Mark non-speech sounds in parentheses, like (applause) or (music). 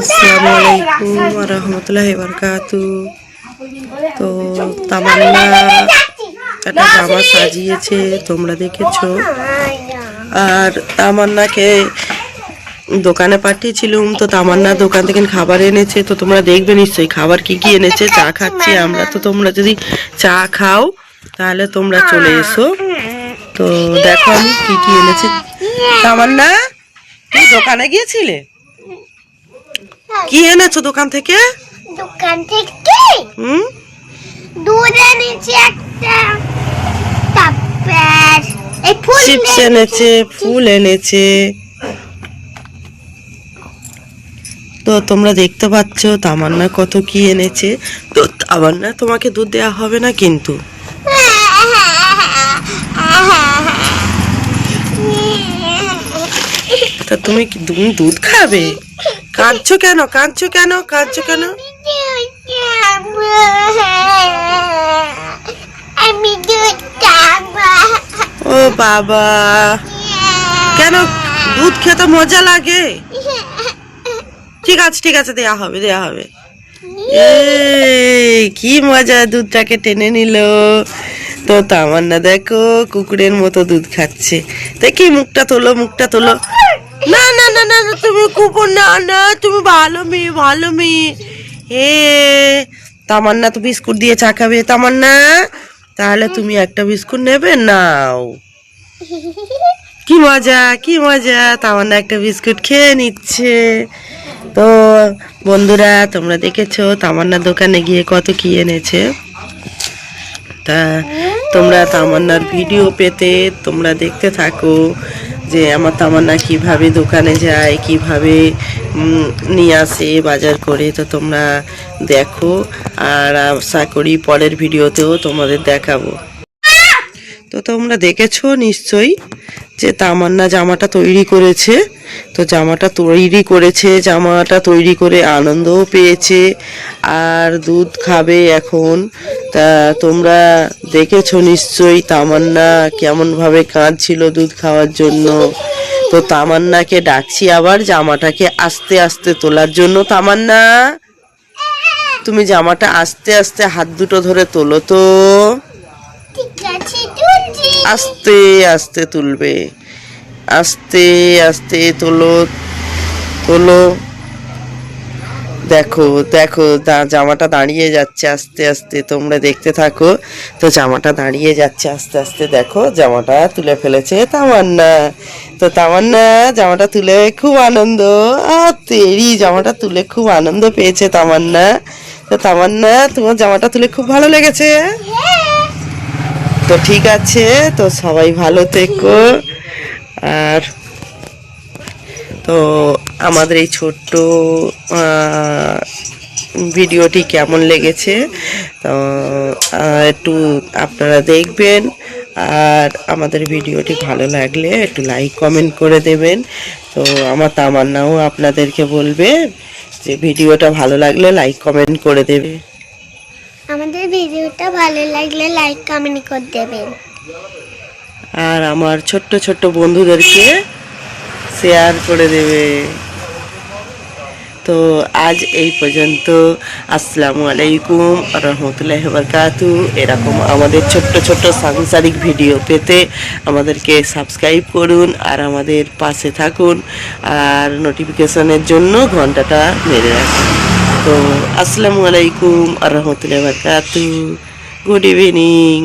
আসসালামু আলাইকুম রহমতুল্লাহ বারকাতু তো তামান্না একটা জামা সাজিয়েছে তোমরা দেখেছ। আর তামান্নাকে দোকানে পাঠিয়েছিলাম তো তামান্না দোকান থেকে খাবার এনেছে তো তোমরা দেখবে নিশ্চয়ই খাবার কি কি এনেছে চা খাচ্ছি আমরা। তো তোমরা যদি চা খাও তাহলে তোমরা চলে এসো। তো দেখো আমি কি কি এনেছি। তামান্না তুই দোকানে গিয়েছিলে? কি এনেছো দোকান থেকে? দোকান থেকে? হুম? দুধ এনেছি একটা তারপর এই ফুল চিপস এনেছে। ফুল এনেছে। তো তোমরা দেখতে পাচ্ছ তামান্না কত কি এনেছে। তো তামান্না তোমাকে দুধ দেওয়া হবে না কিন্তু? (laughs) তা তুমি কি তুমি দুধ খাবে? কাঁদছো কেন? কাঁদছো কেন? কাঁদছো কেন? ও বাবা। কেন? দুধ খেতে মজা লাগে। ঠিক আছে ঠিক আছে, দেয়া হবে দেয়া হবে। কি মজা দুধটাকে টেনে নিল। তো তামান্না দেখো, কুকুরের মতো দুধ খাচ্ছে। দেখি মুখটা তোলো মুখটা তোলো। না না না না তুমি কুকুর, না না, তুমি ভালো মেয়ে ভালো মেয়ে। হে তামান্না তো বিস্কুট দিয়ে চা খাবে, তামান্না। তাহলে তুমি একটা বিস্কুট নেবে, নাও। কি মজা কি মজা, তামান্না একটা বিস্কুট খেয়ে নিচ্ছে। তো, বন্ধুরা, তোমরা দেখেছ, তামান্না দোকানে গিয়ে কত কি এনেছে? তা, তোমরা তামান্নার ভিডিও পেতে তোমরা দেখতে থাকো। যে আমার তামান্না কীভাবে দোকানে যায়, কীভাবে নিয়ে আসে বাজার করে, তো তোমরা দেখো। আর আশা করি পরের ভিডিওতেও তোমাদের দেখাবো। তো তোমরা দেখেছ নিশ্চয়ই যে তামান্না জামাটা তৈরি করেছে। তো জামাটা তৈরি করেছে, জামাটা তৈরি করে আনন্দও পেয়েছে। আর দুধ খাবে এখন। তা তোমরা দেখেছ নিশ্চয়ই তামান্না কেমনভাবে কাঁদছিল দুধ খাওয়ার জন্য। তো তামান্নাকে ডাকছি আবার জামাটাকে আস্তে আস্তে তোলার জন্য। তামান্না, তুমি জামাটা আস্তে আস্তে হাত দুটো ধরে তোলো তো। ঠিক আছে। আস্তে আস্তে তুলবে। আস্তে আস্তে তোলো তোলো। দেখো দেখো জামাটা দাঁড়িয়ে যাচ্ছে আস্তে আস্তে। তোমরা দেখতে থাকো। তো জামাটা দাঁড়িয়ে যাচ্ছে আস্তে আস্তে। দেখো, জামাটা তুলে ফেলেছে তামান্না। তো তামান্না, জামাটা তুলে খুব আনন্দ। আর তেরি, জামাটা তুলে খুব আনন্দ পেয়েছে তামান্না। তো তামান্না, তোমার জামাটা তুলে খুব ভালো লেগেছে। তো ঠিক আছে, তো সবাই ভালো থেকো। আর তো আমাদের এই ছোট্ট ভিডিওটি কেমন লেগেছে, তো একটু আপনারা দেখবেন। আর আমাদের ভিডিওটি ভালো লাগলে একটু লাইক কমেন্ট করে দেবেন। তো আমার তামান্নাও আপনাদেরকে বলবে যে ভিডিওটা ভালো লাগলে লাইক কমেন্ট করে দেবে। আমাদের ভিডিওটা ভালো লাগলে লাইক কমেন্ট করে দেবেন। আর আমার ছোট্ট ছোট্ট বন্ধুদেরকে শেয়ার করে দেবে। তো আজ এই পর্যন্ত, আসসালামু আলাইকুম, রহমতুল্লাহ বরকাতু। এরকম আমাদের ছোট্ট ছোট্ট সাংসারিক ভিডিও পেতে আমাদেরকে সাবস্ক্রাইব করুন আর আমাদের পাশে থাকুন। আর নোটিফিকেশনের জন্য ঘন্টাটা মেরে রাখুন। তো আসসালামু আলাইকুম রহমতুল্লাহ বরকাতু গুড ইভিনিং